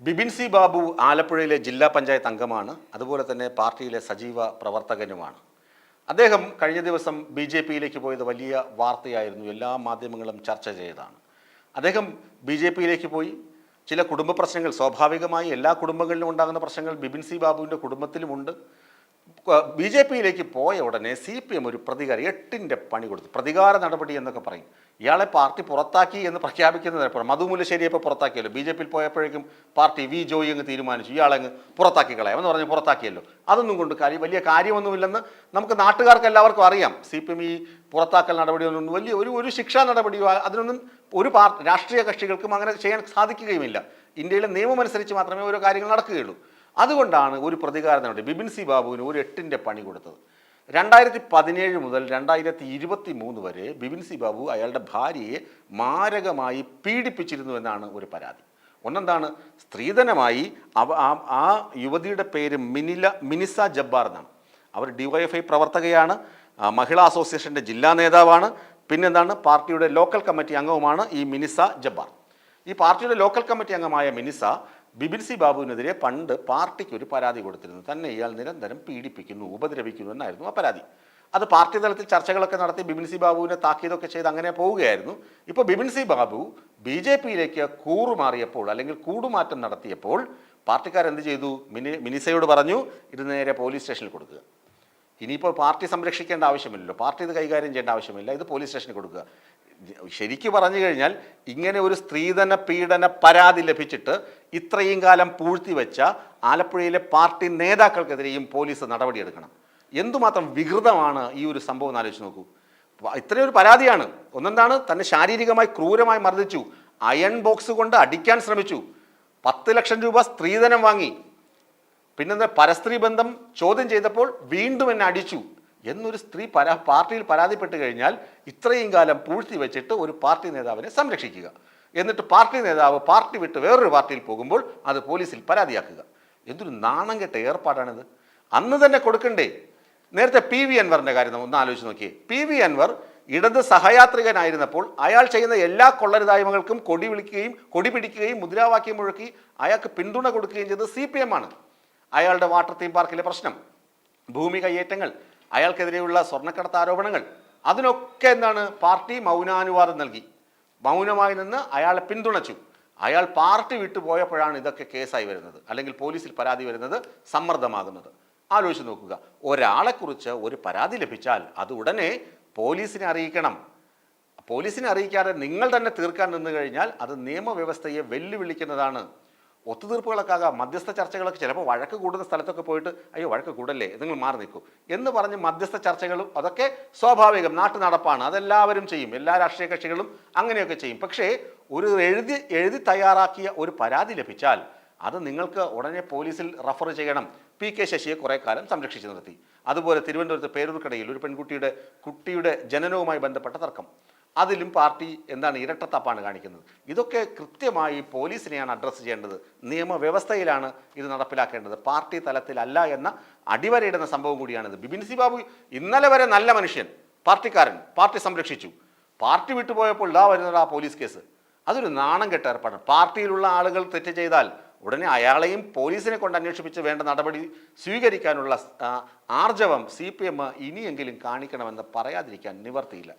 Bibin C Babu ആലപ്പുഴയിലെ ജില്ലാ പഞ്ചായത്ത് അംഗമാണ്. അതുപോലെ തന്നെ പാർട്ടിയിലെ സജീവ പ്രവർത്തകനുമാണ്. അദ്ദേഹം കഴിഞ്ഞ ദിവസം ബി ജെ പിയിലേക്ക് പോയത് വലിയ വാർത്തയായിരുന്നു. എല്ലാ മാധ്യമങ്ങളും ചർച്ച ചെയ്തതാണ്. അദ്ദേഹം ബി ജെ പിയിലേക്ക് പോയി. ചില കുടുംബ പ്രശ്നങ്ങൾ സ്വാഭാവികമായി എല്ലാ കുടുംബങ്ങളിലും ഉണ്ടാകുന്ന പ്രശ്നങ്ങൾ ബിബിൻ സി ബാബുവിന്റെ കുടുംബത്തിലുമുണ്ട് ബി ജെ പിയിലേക്ക് പോയ ഉടനെ സി പി എം ഒരു പ്രതികാരം എട്ടിന്റെ പണി കൊടുത്തു. പ്രതികാര നടപടി എന്നൊക്കെ പറയും. ഇയാളെ പാർട്ടി പുറത്താക്കി എന്ന് പ്രഖ്യാപിക്കുന്നത് എപ്പോഴും മധു മുല്ലശ്ശേരിയെ ഇപ്പോൾ പുറത്താക്കിയല്ലോ. ബി ജെ പിയിൽ പോയപ്പോഴേക്കും പാർട്ടി വി ജോയി അങ്ങ് തീരുമാനിച്ചു. ഇയാളെ അങ്ങ് പുറത്താക്കി കളയാം എന്ന് പറഞ്ഞ് പുറത്താക്കിയല്ലോ. അതൊന്നും കൊണ്ട് കാര്യം വലിയ കാര്യമൊന്നുമില്ലെന്ന് നമുക്ക് നാട്ടുകാർക്ക് എല്ലാവർക്കും അറിയാം. സി പി എം ഈ പുറത്താക്കൽ നടപടിയൊന്നും വലിയ ഒരു ഒരു ശിക്ഷാ നടപടിയോ അതിനൊന്നും ഒരു പാർട്ടി രാഷ്ട്രീയ കക്ഷികൾക്കും അങ്ങനെ ചെയ്യാൻ സാധിക്കുകയുമില്ല. ഇന്ത്യയിലെ നിയമമനുസരിച്ച് മാത്രമേ ഓരോ കാര്യങ്ങൾ നടക്കുകയുള്ളൂ. അതുകൊണ്ടാണ് ഒരു പ്രതികാരം നടത്തി ബിബിൻ സി ബാബുവിന് ഒരു എട്ടിന്റെ പണി കൊടുത്തത്. രണ്ടായിരത്തി പതിനേഴ് മുതൽ രണ്ടായിരത്തി ഇരുപത്തി മൂന്ന് വരെ ബിബിൻ സി ബാബു അയാളുടെ ഭാര്യയെ മാരകമായി പീഡിപ്പിച്ചിരുന്നു എന്നാണ് ഒരു പരാതി. ഒന്നെന്താണ്? സ്ത്രീധനമായി അവ ആ- യുവതിയുടെ പേര് മിനില മിനിസ ജബ്ബാർ എന്നാണ്. അവർ ഡിവൈഎഫ്ഐ പ്രവർത്തകയാണ് മഹിളാ അസോസിയേഷന്റെ ജില്ലാ നേതാവാണ് പിന്നെന്താണ്? പാർട്ടിയുടെ ലോക്കൽ കമ്മിറ്റി അംഗവുമാണ് ഈ മിനിസ ജബ്ബാർ. ഈ പാർട്ടിയുടെ ലോക്കൽ കമ്മിറ്റി അംഗമായ മിനിസ ബിബിൻ സി ബാബുവിനെതിരെ പണ്ട് പാർട്ടിക്ക് ഒരു പരാതി കൊടുത്തിരുന്നു. തന്നെ ഇയാൾ നിരന്തരം പീഡിപ്പിക്കുന്നു ഉപദ്രവിക്കുന്നു എന്നായിരുന്നു ആ പരാതി. അത് പാർട്ടി തലത്തിൽ ചർച്ചകളൊക്കെ നടത്തി ബിബിൻ സി ബാബുവിനെ താക്കീതൊക്കെ ചെയ്ത് അങ്ങനെ പോവുകയായിരുന്നു. ഇപ്പോൾ Bibin C Babu B J പിയിലേക്ക് കൂറുമാറിയപ്പോൾ അല്ലെങ്കിൽ കൂടുമാറ്റം നടത്തിയപ്പോൾ പാർട്ടിക്കാരെന്ത് ചെയ്തു? മിനി മിനിസയോട് പറഞ്ഞു ഇത് നേരെ പോലീസ് സ്റ്റേഷനിൽ കൊടുക്കുക. ഇനിയിപ്പോൾ പാർട്ടി സംരക്ഷിക്കേണ്ട ആവശ്യമില്ലല്ലോ. പാർട്ടി ഇത് കൈകാര്യം ചെയ്യേണ്ട ആവശ്യമില്ല. ഇത് പോലീസ് സ്റ്റേഷനിൽ കൊടുക്കുക. ശരിക്ക് പറഞ്ഞു കഴിഞ്ഞാൽ ഇങ്ങനെ ഒരു സ്ത്രീധന പീഡന പരാതി ലഭിച്ചിട്ട് ഇത്രയും കാലം പൂഴ്ത്തിവെച്ച ആലപ്പുഴയിലെ പാർട്ടി നേതാക്കൾക്കെതിരെയും പോലീസ് നടപടിയെടുക്കണം. എന്തുമാത്രം വികൃതമാണ് ഈ ഒരു സംഭവം എന്ന് ആലോചിച്ച് നോക്കൂ. ഒരു പരാതിയാണ്. ഒന്നെന്താണ്? തന്നെ ശാരീരികമായി ക്രൂരമായി മർദ്ദിച്ചു. അയൺ ബോക്സ് കൊണ്ട് അടിക്കാൻ ശ്രമിച്ചു. പത്ത് ലക്ഷം രൂപ സ്ത്രീധനം വാങ്ങി. പിന്നെന്താ? പരസ്ത്രീ ബന്ധം ചോദ്യം ചെയ്തപ്പോൾ വീണ്ടും എന്നെ അടിച്ചു. എന്നൊരു സ്ത്രീ പരാ പാർട്ടിയിൽ പരാതിപ്പെട്ട് കഴിഞ്ഞാൽ ഇത്രയും കാലം പൂഴ്ത്തി വെച്ചിട്ട് ഒരു പാർട്ടി നേതാവിനെ സംരക്ഷിക്കുക. എന്നിട്ട് പാർട്ടി നേതാവ് പാർട്ടി വിട്ട് വേറൊരു പാർട്ടിയിൽ പോകുമ്പോൾ അത് പോലീസിൽ പരാതിയാക്കുക. എന്തൊരു നാണം കെട്ട ഏർപ്പാടാണിത്. അന്ന് തന്നെ കൊടുക്കണ്ടേ. നേരത്തെ പി വി അൻവറിന്റെ കാര്യം ഒന്ന് ആലോചിച്ച് നോക്കിയേ. പി വി അൻവർ ഇടത് സഹയാത്രികനായിരുന്നപ്പോൾ അയാൾ ചെയ്യുന്ന എല്ലാ കൊള്ളരുതായ്മകൾക്കും കൊടി വിളിക്കുകയും കൊടി പിടിക്കുകയും മുദ്രാവാക്യം മുഴക്കി അയാൾക്ക് പിന്തുണ കൊടുക്കുകയും ചെയ്തത് സി പി എം ആണ്. അയാളുടെ വാട്ടർ തീം പാർക്കിലെ പ്രശ്നം. ഭൂമി കയ്യേറ്റങ്ങൾ അയാൾക്കെതിരെയുള്ള സ്വർണക്കടത്ത് ആരോപണങ്ങൾ അതിനൊക്കെ എന്താണ്? പാർട്ടി മൗനാനുവാദം നൽകി. മൗനമായി നിന്ന് അയാളെ പിന്തുണച്ചു. അയാൾ പാർട്ടി വിട്ടുപോയപ്പോഴാണ് ഇതൊക്കെ കേസായി വരുന്നത്. അല്ലെങ്കിൽ പോലീസിൽ പരാതി വരുന്നത് സമ്മർദ്ദമാകുന്നത്. ആലോചിച്ച് നോക്കുക. ഒരാളെക്കുറിച്ച് ഒരു പരാതി ലഭിച്ചാൽ അത് ഉടനെ പോലീസിനെ അറിയിക്കണം. പോലീസിനെ അറിയിക്കാതെ നിങ്ങൾ തന്നെ തീർക്കാൻ നിന്ന് കഴിഞ്ഞാൽ അത് നിയമവ്യവസ്ഥയെ വെല്ലുവിളിക്കുന്നതാണ്. ഒത്തുതീർപ്പുകളൊക്കെ ആകാം. മധ്യസ്ഥ ചർച്ചകളൊക്കെ ചിലപ്പോൾ വഴക്ക് കൂടുന്ന സ്ഥലത്തൊക്കെ പോയിട്ട് അയ്യോ വഴക്ക് കൂടല്ലേ? നിങ്ങൾ മാറി നിൽക്കൂ. എന്ന് പറഞ്ഞ് മധ്യസ്ഥ ചർച്ചകളും അതൊക്കെ സ്വാഭാവികം നാട്ടു നടപ്പാണ് അതെല്ലാവരും ചെയ്യും. എല്ലാ രാഷ്ട്രീയ കക്ഷികളും അങ്ങനെയൊക്കെ ചെയ്യും. പക്ഷേ ഒരു എഴുതി എഴുതി തയ്യാറാക്കിയ ഒരു പരാതി ലഭിച്ചാൽ അത് നിങ്ങൾക്ക് ഉടനെ പോലീസിൽ റഫർ ചെയ്യണം. പി കെ ശശിയെ കുറേ കാലം സംരക്ഷിച്ചു നിർത്തി. അതുപോലെ തിരുവനന്തപുരത്ത് പേരൂർക്കടയിൽ ഒരു പെൺകുട്ടിയുടെ കുട്ടിയുടെ ജനനവുമായി ബന്ധപ്പെട്ട തർക്കം. അതിലും പാർട്ടി എന്താണ് ഇരട്ടത്തപ്പാണ് കാണിക്കുന്നത്. ഇതൊക്കെ കൃത്യമായി പോലീസിനെയാണ് അഡ്രസ്സ് ചെയ്യേണ്ടത്. നിയമവ്യവസ്ഥയിലാണ് ഇത് നടപ്പിലാക്കേണ്ടത്. പാർട്ടി തലത്തിലല്ല എന്ന അടിവരയിടുന്ന സംഭവം കൂടിയാണിത്. ബിപിൻ സി ബാബു ഇന്നലെ വരെ നല്ല മനുഷ്യൻ. പാർട്ടിക്കാരൻ. പാർട്ടി സംരക്ഷിച്ചു. പാർട്ടി വിട്ടുപോയപ്പോൾ ഇതാ വരുന്നത് ആ പോലീസ് കേസ്. അതൊരു നാണം കെട്ട ഏർപ്പാടാണ്. പാർട്ടിയിലുള്ള ആളുകൾ തെറ്റ് ചെയ്താൽ ഉടനെ അയാളെയും പോലീസിനെ കൊണ്ട് അന്വേഷിപ്പിച്ച് വേണ്ട നടപടി സ്വീകരിക്കാനുള്ള ആർജവം സി പി എം ഇനിയെങ്കിലും കാണിക്കണമെന്ന് പറയാതിരിക്കാൻ നിവർത്തിയില്ല.